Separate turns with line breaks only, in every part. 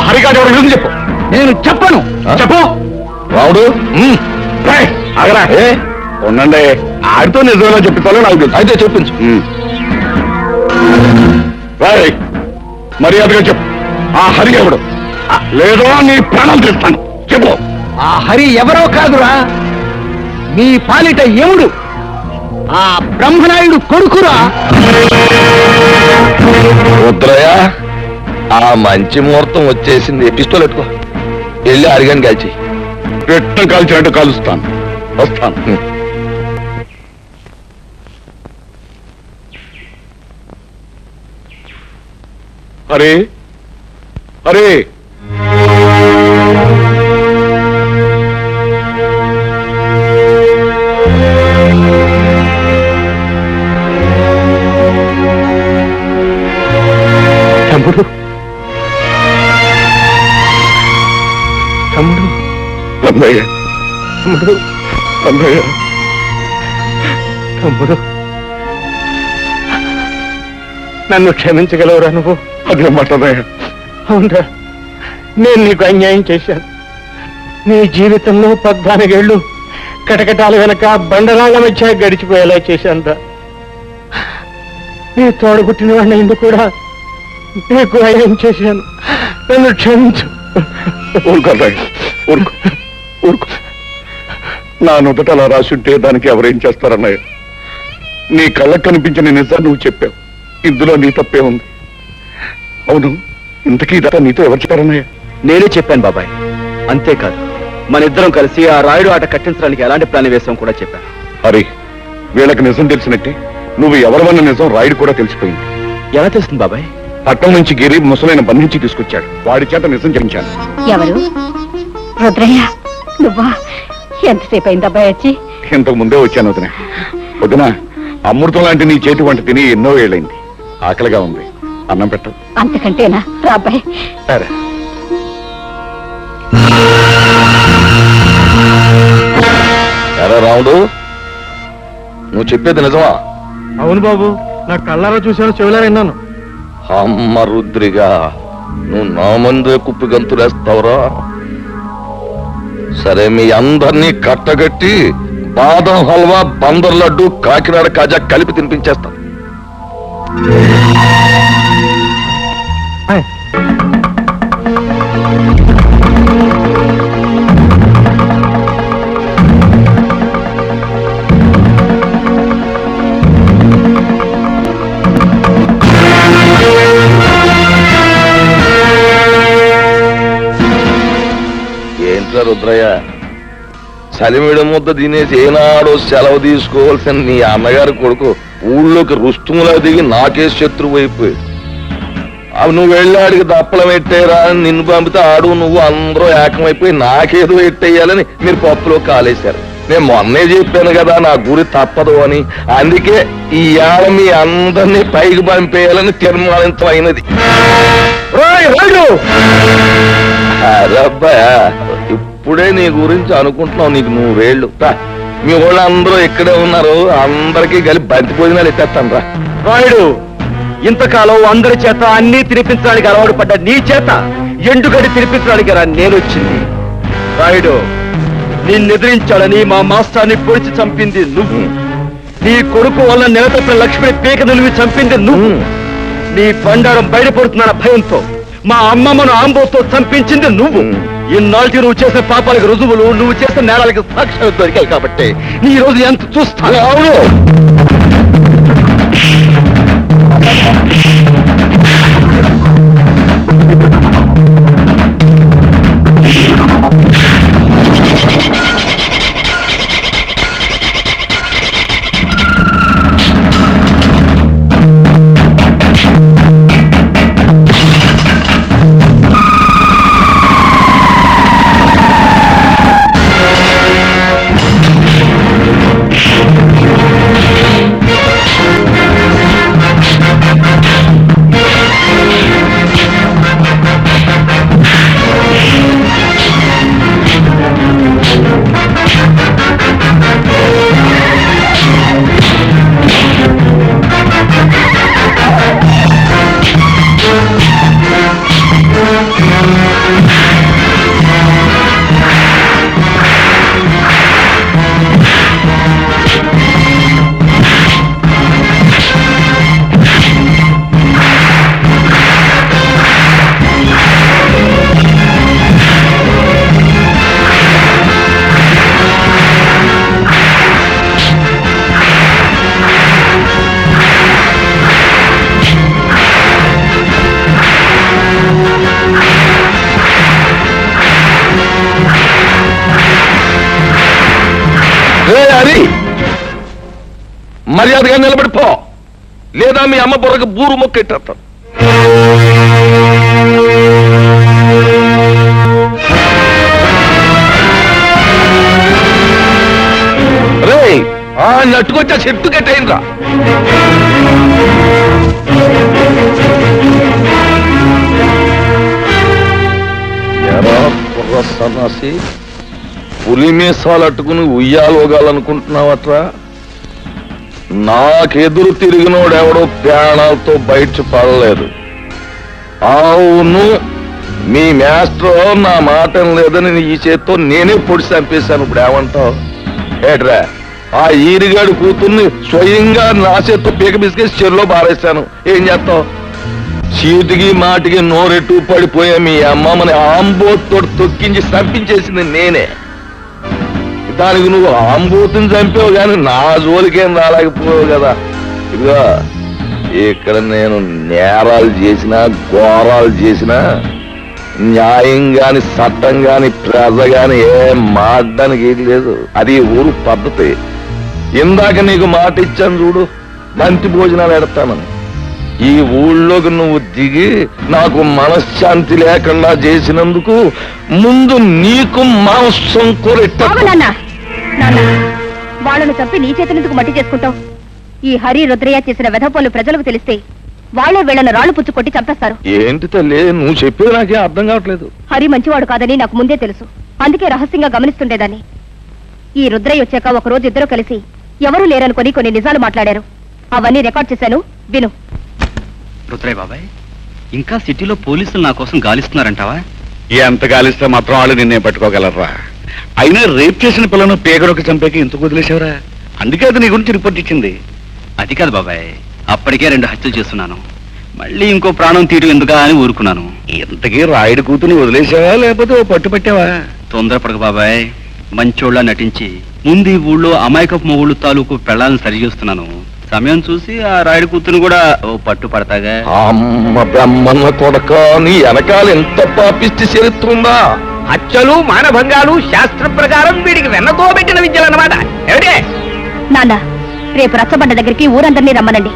హరిగాడు ఎవరు చెప్పు.
నేను చెప్పను.
చెప్పు.
రావుడు ఏ?
ఉండండి. ఆడితో నిజంగా చెప్తాలో నాకు తెలుసు.
అయితే చెప్పించు.
రేయ్, మర్యాదగా చెప్పు. ఆ హరి ఎవడు? లేదో నీ ప్రాణం తీస్తాను. చెప్పు.
ఆ హరి ఎవరో కాదురా. మీ పాలిట యముడు ఆ బ్రహ్మనాయుడు కొడుకురా.
రుద్రయ్య? ఆ మంచి ముహూర్తం వచ్చేసింది. పిస్తోల్ ఎట్టుకో వెళ్ళి అరిగాని కాల్చి.
పెట్టం కాల్చినట్టు కాలుస్తాను. వస్తాను. హరే హరే అన్నయ్య తమ్ముడు అన్నయ్య తమ్ముడు. నన్ను క్షమించగలవురా నువ్వు? అదే అవునరా. నేను నీకు అన్యాయం చేశాను. నీ జీవితంలో పద్నాలుగేళ్ళు కటకటాల వెనక బండరాళ్ళ మధ్య గడిచిపోయేలా చేశానురా. నీ తోడబుట్టిన వాడిని ఎందుకు కూడా నీకు అన్యాయం చేశాను? నన్ను క్షమించు. ఊరుకో ఊరుకో. ఊరుకో. నా నుదుట అలా రాసుంటే దానికి ఎవరేం చేస్తారన్నయ్య? నీ కళ్ళకు కనిపించిన నిజాన్ని నువ్వు చెప్పావు. ఇందులో నీ తప్పే ఉంది. అవును ఇంతకీ ఇదంతా నీతో ఎవరు చెప్పారన్నయ్య?
నేనే చెప్పాను బాబాయ్. అంతేకాదు మన ఇద్దరం కలిసి ఆ రాయుడు ఆట కట్టించడానికి ఎలాంటి ప్లాన్ వేసాం కూడా చెప్పాను.
హరి వీళ్ళకి నిజం తెలిసినట్టే నువ్వు ఎవరవన్న నిజం రాయుడు కూడా తెలిసిపోయింది.
ఎలా తెలుస్తుంది బాబాయ్?
పట్టణం నుంచి గిరి ముసలైన బంధించి తీసుకొచ్చాడు. వాడి చేత నిజం చెప్పించాను.
ఎవరు? రుద్రయ్య. నువ్వా? ఎంతసేపు అయింది అబ్బాయి వచ్చి?
ఇంతకు ముందే వచ్చాను వదిన. వదిన అమృతం లాంటి నీ చేతి వంట తిని ఎన్నో ఏళ్ళైంది. ఆకలిగా ఉంది. అన్నం పెట్టదు
అంతకంటేనా? రా అబ్బాయి.
సరే.
ఎరా రాముడు నువ్వు చెప్పేది నిజమా?
అవును బాబు నా కళ్ళారా చూశాను చెవులారా విన్నాను.
అమ్మ రుద్రిగా నువ్వు నా ముందే కుప్పి గంతులేస్తావురా? సరే మీ అందరినీ కట్టగట్టి బాదం హల్వా బందర్ లడ్డు కాకినాడ కాజా కలిపి తినిపించేస్తాం. చలిమిడి ముద్ద తినేసి ఏనాడో సెలవు తీసుకోవాల్సిన నీ అన్నగారి కొడుకు ఊళ్ళోకి రుస్తుములా దిగి నాకే శత్రువు అయిపోయాడు. అవి నువ్వు వెళ్ళాడికి దప్పలం పెట్టేరా అని నిన్ను పంపితే ఆడు నువ్వు అందరూ ఏకమైపోయి నాకేదో ఎట్టేయాలని మీరు పప్పులో కాలేశారు. నేను మొన్నే చెప్పాను కదా నా గురి తప్పదు అని. అందుకే ఈ ఏళ మీ అందరినీ పైకి పంపేయాలని తీర్మానించమైనది అరబ్బా ఇప్పుడే నీ గురించి అనుకుంటున్నావు నీకు నూరేళ్ళు. రా మీ వాళ్ళు అందరూ ఇక్కడే ఉన్నారు. అందరికీ కలిపి బంతి భోజనాలు ఎత్తేస్తాను రా.
రాయుడు ఇంతకాలం అందరి చేత అన్ని తినిపించడానికి అలవాటు పడ్డ నీ చేత ఎండుగడి తినిపించడానికి రా నేను వచ్చింది. రాయుడు నిన్నెదిరించాలని మా మాస్టర్ని పొడిచి చంపింది నువ్వు. నీ కొడుకు వల్ల నెలతప్పిన లక్ష్మిని పీక నిలివి చంపింది నువ్వు. నీ బండారం బయటపడుతుందన్న భయంతో మా అమ్మమ్మను ఆంబోతో చంపించింది నువ్వు. ఇన్నాళ్ళకి నువ్వు చేసిన పాపాలకు రుజువులు నువ్వు చేసిన నేరాలకు సాక్ష్యాలు దొరికాయి కాబట్టి నీ రోజు ఎంత చూస్తాను?
అవును. మర్యాదగా నిలబడిపో లేదా మీ అమ్మ బుర్రకు బూరు మొక్కెట్టేస్తాను రే ఆ నట్టుకొచ్చా చెట్టు కట్టేయండిరా ఎరా కుర్ర సన్నాసి. పులిమేసాలు అట్టుకుని ఉయ్యాలోగాలనుకుంటున్నావట్రా నాకెదురు తిరిగినోడెవడో ప్రాణాలతో బయట పడలేదు అవును మీ మాస్టర్ నా మాట లేదని ఈ చేత్తో నేనే పొడి చంపేశాను. ఇప్పుడు ఏమంటావు? ఏట్రా ఆ ఈరిగాడు కూతుర్ని స్వయంగా నా చేత్తో పీక బిస్కెట్ చెరులో బారేశాను ఏం చేస్తావు? చీటికి మాటికి నోరెట్టు పడిపోయా మీ అమ్మమ్మని ఆంబోతో తొక్కించి చంపించేసింది నేనే. దానికి నువ్వు ఆంబోతుని చంపావు కానీ నా జోలికేం రాలేకపోయావు కదా. ఇదిగో ఇక్కడ నేను నేరాలు చేసినా ఘోరాలు చేసినా న్యాయం గాని చట్టం గాని ప్రజ గాని ఏం మాడడానికి ఏం లేదు. అది ఊరు పద్ధతి. ఇందాక నీకు మాట ఇచ్చాను చూడు మంచి భోజనాలు ఎడతామని ఈ ఊళ్ళోకి నువ్వు దిగి నాకు మనశ్శాంతి లేకుండా చేసినందుకు ముందు నీకు మాంసం
కూర వాళ్ళను చంపి నీ చేతులెందుకు మట్టి చేసుకుంటావు? ఈ హరి రుద్రయ్య చేసిన వెధపోలు ప్రజలకు తెలిస్తే వాళ్ళే వీళ్ళను రాళ్ళు పుచ్చు కొట్టి చంపేస్తారు.
ఏంటి తల్లి? నువ్వు చెప్పేది నాకే అర్థం కావట్లేదు.
హరి మంచివాడు కాదని నాకు ముందే తెలుసు. అందుకే రహస్యంగా గమనిస్తుండేదాన్ని. ఈ రుద్రయ్య వచ్చాక ఒక రోజు ఇద్దరు కలిసి ఎవరూ లేరనుకొని కొన్ని నిజాలు మాట్లాడారు. అవన్నీ రికార్డ్ చేశాను. విను.
రుద్రయ్య బాబాయ్ ఇంకా సిటీలో పోలీసులు నా కోసం గాలిస్తున్నారంటావా?
ఎంత గాలిస్తే మాత్రం వాళ్ళు నిన్నే పట్టుకోగలరా అయినా రేప్ చేసిన పిల్లను పేగడొక చంపేకి ఎందుకు వదిలేశావురా? అందుకే అది నీ గురించి రిపోర్ట్ ఇచ్చింది.
అది కాదు బాబాయ్. అప్పటికే రెండు హత్యలు చేస్తున్నాను. మళ్ళీ ఇంకో ప్రాణం తీయడం ఎందుకా అని ఊరుకున్నాను.
ఇంతకీ రాయుడు కూతుని వదిలేసావా లేకపోతే ఓ పట్టు పట్టావా?
తొందరపడక బాబాయ్. మంచోళ్ళ నటించి ముందు ఈ ఊళ్ళో అమాయకపు మొగుళ్ళు తాలూకు పెళ్ళాలను సరి చేస్తున్నాను సమయం చూసి ఆ రాయుడు కూతురు కూడా ఓ పట్టు పడతాగా.
అమ్మ బ్రహ్మన్న కొడక నీ వెనకాల ఎంత పాపిష్టి చరిత్ర ఉందా?
హత్యలు మానభంగాలు శాస్త్ర ప్రకారం వీడికి వెన్నతో పెట్టిన విద్యలన్నమాట. ఏమిటే?
నాన్న రేపు రచ్చబండ దగ్గరికి ఊరందరినీ రమ్మనండి.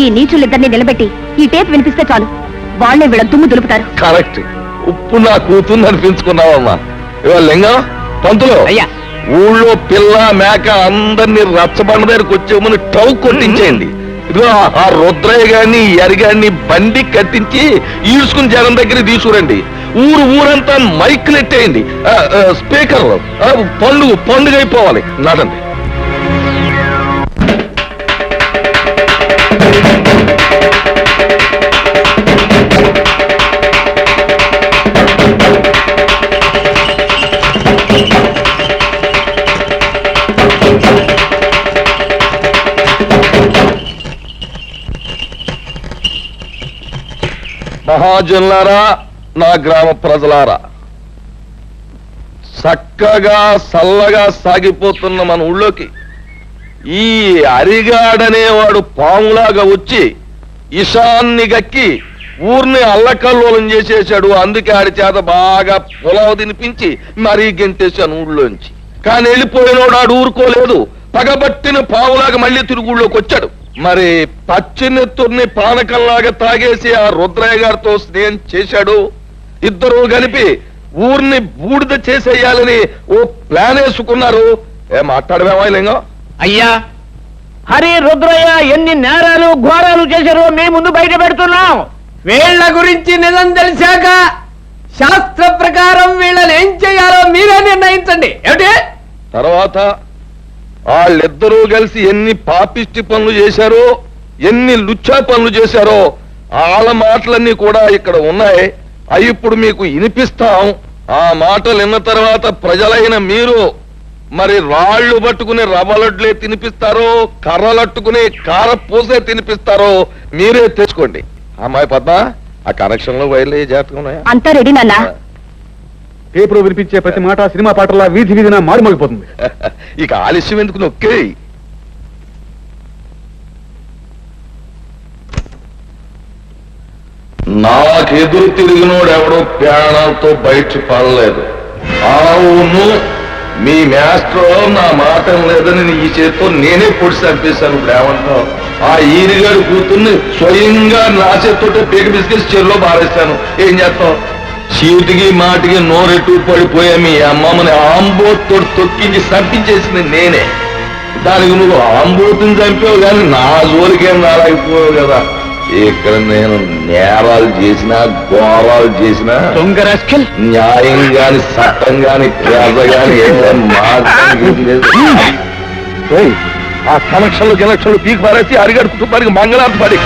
ఈ నీచులిద్దరిని నిలబెట్టి ఈ టేప్ వినిపిస్తే చాలు. వాళ్ళే వీళ్ళ తుమ్ము దులుపుతారు.
కరెక్ట్. ఉప్పు నా కూతుర్ని అనిపించుకున్నావమ్మా. ఇవాళ లింగం పంతులు
అయ్యా.
ఊళ్ళో పిల్ల మేక అందరినీ రచ్చబండ దగ్గరకు వచ్చేమని టౌ కొట్టించేయండి. ఇదిగో ఆ- ఆ రుద్రయ్య గారిని ఎరిగాన్ని బండి కట్టించి ఈడ్చుకుని జనం దగ్గర తీసుకురండి. ఊరు ఊరంతా మైకులు ఎట్టేయండి ఆ, స్పీకర్లు పండుగ పండుగ అయిపోవాలి. నడండి. మహాజనులారా నా గ్రామ ప్రజలారా చక్కగా చల్లగా సాగిపోతున్న మన ఊళ్ళోకి ఈ అరిగాడనేవాడు పాములాగా వచ్చి ఇషాన్ని గక్కి ఊర్ని అల్లకల్లోలం చేసేశాడు. అందుకే ఆడి చేత బాగా పొలవ తినిపించి మరీ గెంటేశాను ఊళ్ళోంచి. కానీ వెళ్ళిపోయినోడు ఆడు ఊరుకోలేదు. పగబట్టిన పావులాగా మళ్ళీ తిరుగు ఊళ్ళోకి వచ్చాడు. మరి పచ్చినెత్తుర్ని పానకంలాగా తాగేసి ఆ రుద్రయ్య గారితో స్నేహం చేశాడు? ఇద్దరు కలిపి ఊర్ని బూడిద చేసేయాలని ఓ ప్లాన్ వేసుకున్నారు. ఏ మాట్లాడమేమా లింగం?
అయ్యా హరి రుద్రయ్య ఎన్ని నేరాలు ఘోరాలు చేశారో మీ ముందు బయట పెడుతున్నాం. వీళ్ళ గురించి నిజం తెలిసాక శాస్త్ర ప్రకారం వీళ్ళని ఏం చేయాలో మీరే నిర్ణయించండి. ఏమిటి?
తర్వాత వాళ్ళిద్దరూ కలిసి ఎన్ని పాపిష్టి పనులు చేశారో ఎన్ని లుచ్చా పనులు చేశారో వాళ్ళ మాటలన్నీ కూడా ఇక్కడ ఉన్నాయి. అవి ఇప్పుడు మీకు వినిపిస్తాం. ఆ మాటలు విన్న తర్వాత ప్రజలైన మీరు మరి రాళ్ళు పట్టుకుని రవ్వలడ్లే తినిపిస్తారో కర్రలట్టుకుని కార పూసే తినిపిస్తారో మీరే తెచ్చుకోండి అమ్మాయి పద్మ ఆ కనెక్షన్లో వైర్లే జాతకం
అంతా రెడీ నాన్న.
పేపర్ వినిపించే ప్రతి మాట సినిమా పాటలా వీధి వీధిన మారుమోగిపోతుంది.
ఇక ఆలస్యం ఎందుకు నొక్కే నాకెదురు తిరిగినోడు ఎవడో ప్రాణాలతో బయట పడలేదు. అవును మీ మేస్టర్ నా మాట లేదని ఈ చేతితో నేనే పొడి చంపేశాను. ఇప్పుడు ఏమంటావు ఆ ఈరిగాడు కూతుర్ని స్వయంగా నా చేతితో పీక బిస్కెట్స్ చెరులో బారేశాను ఏం చేస్తావు? చీటికి మాటికి నోరెట్టు పడిపోయా మీ అమ్మమ్మని ఆంబోతో తొక్కించి చంపించేసింది నేనే. దానికి నువ్వు ఆంబోతుని చంపావు కానీ నా జోలికేం రాలేకపోయావు కదా. ఇక్కడ నేను నేరాలు చేసినా ఘోరాలు చేసినా
దొంగ రాస్కెల్.
న్యాయం గాని చట్టం గాని ప్రజ గాని
ఆ కనెక్షన్లు జనక్షన్లు పీక్ పారేసి అరిగడు కుటుంబానికి మంగళార్థం పడి